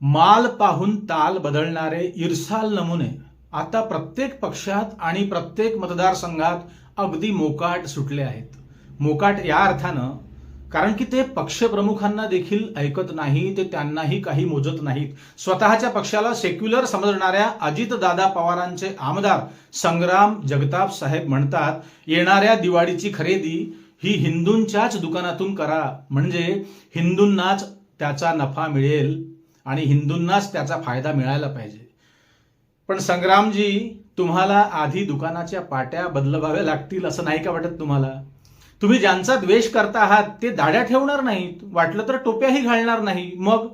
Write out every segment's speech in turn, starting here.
माल पाहून ताल बदलणारे इरसाल नमुने आता प्रत्येक पक्षात आणि प्रत्येक मतदारसंघात अगदी मोकाट सुटले आहेत. मोकाट या अर्थानं कारण की ते पक्षप्रमुखांना देखील ऐकत नाही ते त्यांनाही काही मोजत नाहीत. स्वतःच्या पक्षाला सेक्युलर समजणाऱ्या अजितदादा पवारांचे आमदार संग्राम जगताप साहेब म्हणतात येणाऱ्या दिवाळीची खरेदी ही हिंदूंच्याच दुकानातून करा. म्हणजे हिंदूंनाच त्याचा नफा मिळेल. आणि हिंदूंनाच त्याचा फायदा मिळायला पाहिजे. पण संग्रामजी तुम्हाला आधी दुकानाच्या पाट्या बदलवाव्या लागतील असं नाही का वाटत तुम्हाला? तुम्ही ज्यांचा द्वेष करता आहात ते दाड्या ठेवणार नाहीत. वाटलं तर टोप्याही घालणार नाही. मग?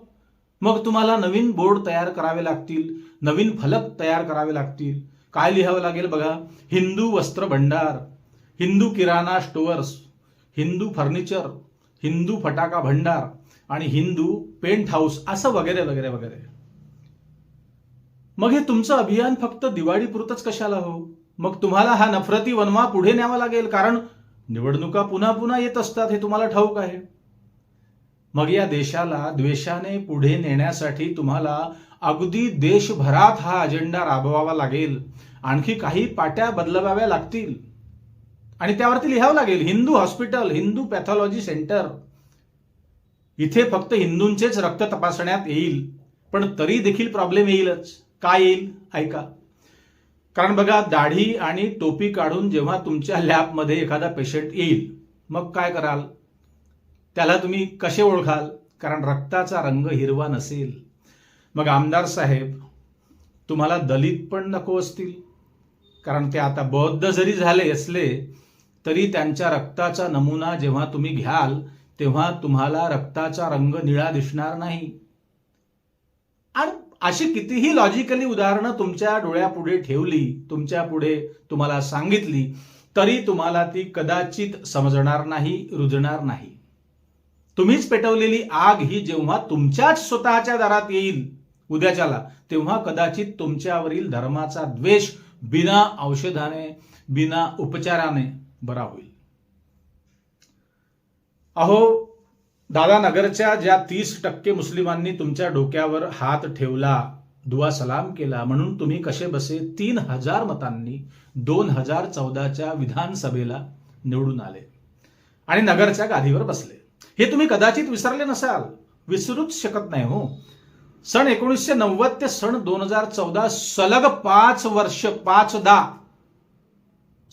मग तुम्हाला नवीन बोर्ड तयार करावे लागतील नवीन फलक तयार करावे लागतील. काय लिहावं लागेल बघा? हिंदू वस्त्र भंडार हिंदू किराणा स्टोअर्स हिंदू फर्निचर हिंदू फटाका भंडार आणि हिंदू पेंट हाऊस असं वगैरे वगैरे वगैरे. मग हे तुमचं अभियान फक्त दिवाळीपुरतच कशाला हो? मग तुम्हाला हा नफरती वनवा पुढे न्यावा लागेल कारण निवडणुका पुन्हा पुन्हा येत असतात हे तुम्हाला ठाऊक आहे. मग या देशाला द्वेषाने पुढे नेण्यासाठी तुम्हाला अगदी देशभरात हा अजेंडा राबवावा लागेल. आणखी काही पाट्या बदलवाव्या लागतील. आणि त्यावरती लिहावं लागेल Hindu hospital Hindu pathology centre इथे फक्त हिंदूंचेच रक्त तपासण्यात येईल पण तरी देखील प्रॉब्लेम येईलच. काय येईल? ऐका. कारण बघा दाढी आणि टोपी काढून जेव्हा तुमच्या लॅबमध्ये एखादा पेशंट येईल मग काय कराल? त्याला तुम्ही कसे ओळखाल? कारण रक्ताचा रंग हिरवा नसेल. मग आमदार साहेब तुम्हाला दलित पण नको असतील. कारण ते आता बौद्ध जरी झाले असले तरी त्यांच्या रक्ताचा नमुना जेव्हा तुम्ही घ्याल तेव्हा तुम्हाला रक्ताचा रंग निळा दिसणार नाही. आणि अशी कितीही लॉजिकली उदाहरणं तुमच्या डोळ्यापुढे ठेवली तुमच्यापुढे तुम्हाला सांगितली तरी तुम्हाला ती कदाचित समजणार नाही रुजणार नाही. तुम्हीच पेटवलेली आग ही जेव्हा तुमच्याच स्वतःच्या दारात येईल उद्याच्याला तेव्हा कदाचित तुमच्यावरील धर्माचा द्वेष बिना औषधाने बिना उपचाराने बरा होईल. अहो दादा नगरच्या ज्या तीस टक्के मुस्लिमांनी तुमच्या डोक्यावर हात ठेवला दुवा सलाम केला म्हणून तुम्ही कसे बसे तीन हजार मतांनी दोन हजार चौदाच्या विधानसभेला निवडून आले आणि नगरच्या गादीवर बसले. हे तुम्ही कदाचित विसरले नसाल. विसरूच शकत नाही हो. सन एकोणीसशे नव्वद ते सन दोन हजार चौदा सलग पाच वर्ष पाचदा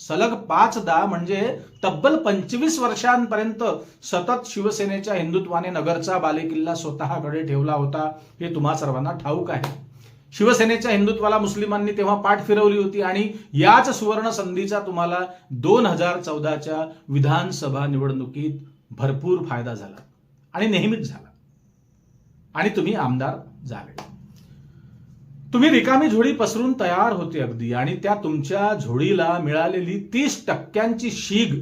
सलग पाचदा म्हणजे तब्बल पंचवीस वर्षांपर्यंत सतत शिवसेनेच्या हिंदुत्वाने नगरचा बालेकिल्ला स्वतःकडे ठेवला होता हे तुम्हा सर्वांना ठाऊक आहे. शिवसेनेच्या हिंदुत्वाला मुस्लिमांनी तेव्हा पाठ फिरवली होती आणि याच सुवर्ण संधीचा तुम्हाला दोन हजार चौदाच्या विधानसभा निवडणुकीत भरपूर फायदा झाला आणि नेहमीच झाला. आणि तुम्ही आमदार झाले. तुम्ही रिकामी झोळी पसरून तयार होते अगदी आणि त्या तुमच्या झोळीला मिळालेली तीस टक्क्यांची शीग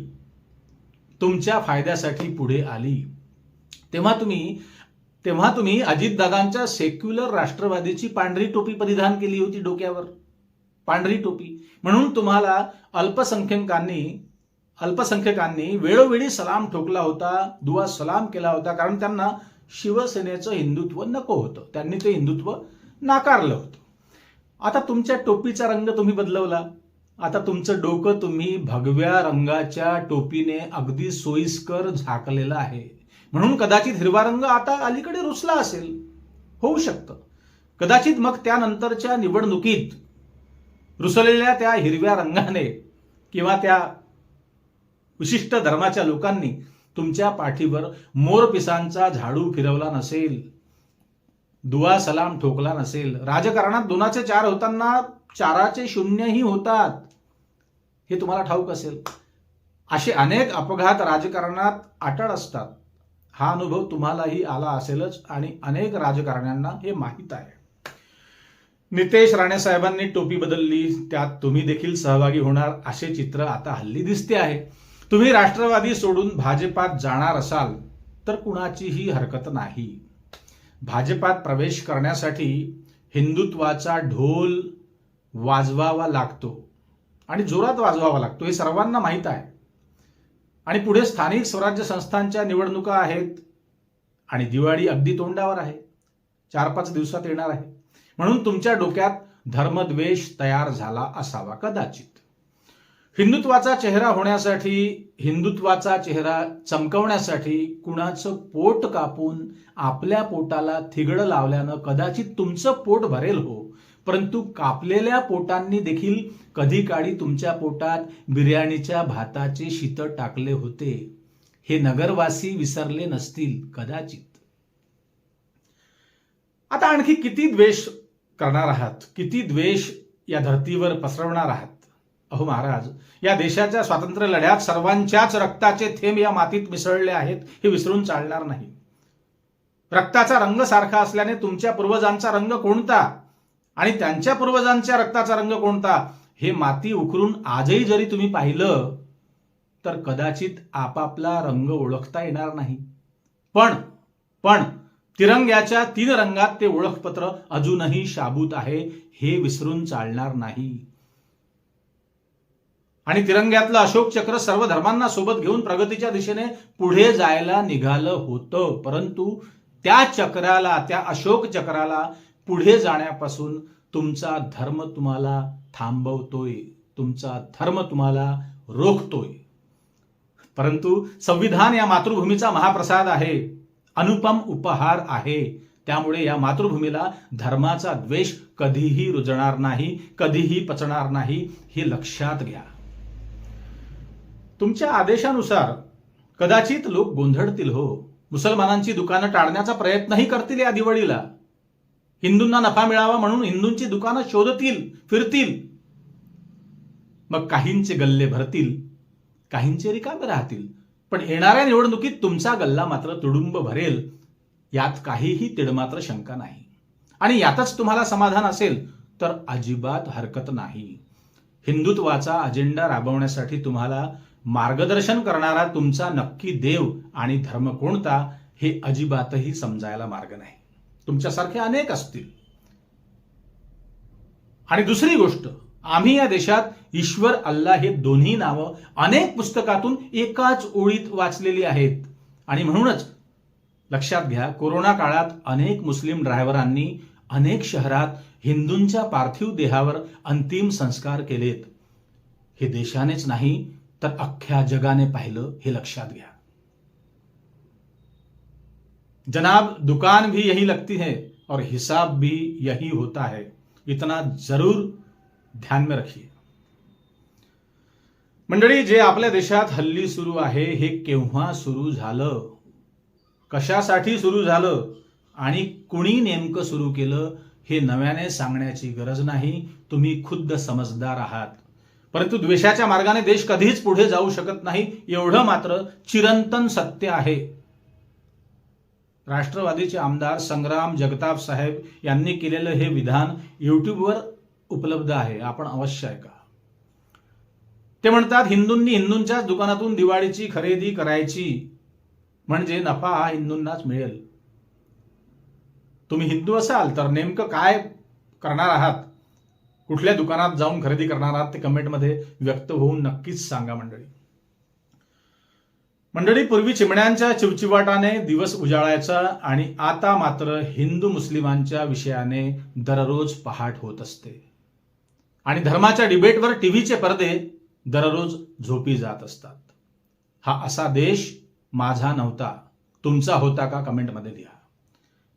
तुमच्या फायद्यासाठी पुढे आली. तेव्हा तुम्ही तेव्हा तुम्ही अजितदादांच्या सेक्युलर राष्ट्रवादीची पांढरी टोपी परिधान केली होती डोक्यावर. पांढरी टोपी. म्हणून तुम्हाला अल्पसंख्यकांनी अल्पसंख्यकांनी वेळोवेळी सलाम ठोकला होता दुवा सलाम केला होता कारण त्यांना शिवसेनेचं हिंदुत्व नको होतं. त्यांनी ते हिंदुत्व नाकारलं होतं. आता तुमच्या टोपीचा रंग तुम्ही बदलवला. आता तुमचं डोकं तुम्ही भगव्या रंगाच्या टोपीने अगदी सोयीस्कर झाकलेलं आहे. म्हणून कदाचित हिरवा रंग आता अलीकडे रुसला असेल. होऊ शकतं. कदाचित मग त्यानंतरच्या निवडणुकीत रुसलेल्या त्या हिरव्या रंगाने किंवा त्या विशिष्ट धर्माच्या लोकांनी तुमच्या पाठीवर मोरपिसांचा झाडू फिरवला नसेल. दुवा सलाम ठोकला नसेल. राजकारणात दोनाचे चार होताना चाराचे शून्यही होतात. हे तुम्हाला ठाऊक असेल. असे अनेक अपघात राजकारणात अटळ असतात. हा अनुभव तुम्हालाही आला असेलच आणि अनेक राजकारण्यांना हे माहीत आहे. नितेश राणे साहेबांनी टोपी बदलली त्यात तुम्ही देखील सहभागी होणार असे चित्र आता हल्ली दिसते आहे. तुम्ही राष्ट्रवादी सोडून भाजपात जाणार असाल तर कुणाचीही हरकत नाही. भाजपात प्रवेश करण्यासाठी हिंदुत्वाचा ढोल वाजवावा लागतो आणि जोरात वाजवावा लागतो. हे सर्वांना माहीत आहे. आणि पुढे स्थानिक स्वराज्य संस्थांच्या निवडणुका आहेत आणि दिवाळी अगदी तोंडावर आहे. चार पाच दिवसात येणार आहे. म्हणून तुमच्या डोक्यात धर्मद्वेष तयार झाला असावा कदाचित. हिंदुत्वाचा चेहरा होण्यासाठी हिंदुत्वाचा चेहरा चमकवण्यासाठी कुणाचं पोट कापून आपल्या पोटाला थिगडं लावल्यानं कदाचित तुमचं पोट भरेल हो. परंतु कापलेल्या पोटांनी देखील कधी काळी तुमच्या पोटात बिर्याणीच्या भाताचे शीत टाकले होते. हे नगरवासी विसरले नसतील कदाचित. आता आणखी किती द्वेष करणार आहात? किती द्वेष या धर्तीवर पसरवणार आहात? अहो महाराज या देशाच्या स्वातंत्र्य लढ्यात सर्वांच्याच रक्ताचे थेंब या मातीत मिसळले आहेत हे विसरून चालणार नाही. रक्ताचा रंग सारखा असल्याने तुमच्या पूर्वजांचा रंग कोणता आणि त्यांच्या पूर्वजांच्या रक्ताचा रंग कोणता हे माती उकरून आजही जरी तुम्ही पाहिलं तर कदाचित आपापला रंग ओळखता येणार नाही. पण पण तिरंग्याच्या तीन रंगात ते ओळखपत्र अजूनही शाबूत आहे हे विसरून चालणार नाही. आणि तिरंग्यातलं अशोक चक्र सर्व धर्मांना सोबत घेऊन प्रगतीच्या दिशेने पुढे जायला निघालं होतं. परंतु त्या चक्राला त्या अशोक चक्राला पुढे जाण्यापासून तुमचा धर्म तुम्हाला थांबवतोय. तुमचा धर्म तुम्हाला रोखतोय. परंतु संविधान या मातृभूमीचा महाप्रसाद आहे. अनुपम उपहार आहे. त्यामुळे या मातृभूमीला धर्माचा द्वेष कधीही रुजणार नाही कधीही पचणार नाही हे लक्षात घ्या. तुमच्या आदेशानुसार कदाचित लोक गोंधळतील हो. मुसलमानांची दुकानं टाळण्याचा प्रयत्नही करतील या दिवाळीला. हिंदूंना नफा मिळावा म्हणून हिंदूंची दुकानं शोधतील फिरतील. मग काहींचे गल्ले भरतील काहींचे रिकामे राहतील. पण येणाऱ्या निवडणुकीत तुमचा गल्ला मात्र तुडुंब भरेल. यात काहीही तिडमात्र शंका नाही. आणि यातच तुम्हाला समाधान असेल तर अजिबात हरकत नाही. हिंदुत्वाचा अजेंडा राबवण्यासाठी तुम्हाला मार्गदर्शन करणारा तुमचा नक्की देव आणि धर्म कोणता हे अजिबातही समजायला मार्ग नाही. तुमच्यासारखे अनेक असतील. आणि दुसरी गोष्ट आम्ही या देशात ईश्वर अल्ला हे दोन्ही नावं अनेक पुस्तकातून एकाच ओळीत वाचलेली आहेत. आणि म्हणूनच लक्षात घ्या कोरोना काळात अनेक मुस्लिम ड्रायव्हरांनी अनेक शहरात हिंदूंच्या पार्थिव देहावर अंतिम संस्कार केलेत. हे देशानेच नाही तर अख्ख्या जगाने पाहिलं हे लक्षात घ्या. जनाब दुकान भी यही लगती है और हिसाब भी यही होता है। इतना जरूर ध्यान में रखिए। मंडळी जे आपल्या देशात हल्ली सुरू आहे हे केव्हा सुरू झालं? कशासाठी सुरू झालं? आणि कुणी नेमकं सुरू केलं? हे नव्याने सांगण्याची गरज नाही. तुम्ही खुद्द समजदार आहात. परंतु द्वेषाच्या मार्गाने देश कधीच पुढे जाऊ शकत नाही एवढं मात्र चिरंतन सत्य आहे. राष्ट्रवादीचे आमदार संग्राम जगताप साहेब यांनी केलेलं हे विधान युट्यूबवर उपलब्ध आहे. आपण अवश्य ऐका. ते म्हणतात हिंदूंनी हिंदूंच्याच दुकानातून दिवाळीची खरेदी करायची. म्हणजे नफा हा हिंदूंनाच मिळेल. तुम्ही हिंदू असाल तर नेमकं काय करणार आहात? कुठल्या दुकानात जाऊन खरेदी करणार आहात ते कमेंटमध्ये व्यक्त होऊन नक्कीच सांगा मंडळी. मंडळी पूर्वी चिमण्यांच्या चिवचिवाटाने दिवस उजाळायचा आणि आता मात्र हिंदू मुस्लिमांच्या विषयाने दररोज पहाट होत असते. आणि धर्माच्या डिबेटवर टीव्हीचे पडदे दररोज झोपी जात असतात. हा असा देश माझा नव्हता. तुमचा होता का कमेंटमध्ये लिहा.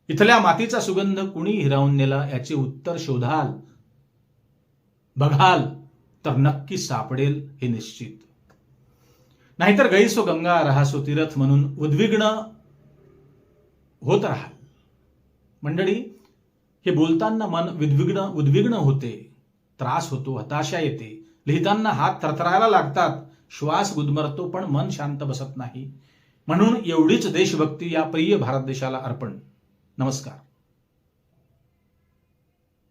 इथल्या मातीचा सुगंध कुणी हिरावून नेला याचे उत्तर शोधाल बघाल तर नक्की सापडेल हे निश्चित. नाहीतर गैसो गंगा रहासो तीरथ म्हणून उद्विग्न होत राहाल. मंडळी हे बोलताना मन विद्विग्न उद्विग्न होते त्रास होतो हताशा येते. लिहिताना हात थरथरायला लागतात श्वास गुदमरतो पण मन शांत बसत नाही. म्हणून एवढीच देशभक्ती या प्रिय भारत देशाला अर्पण. नमस्कार.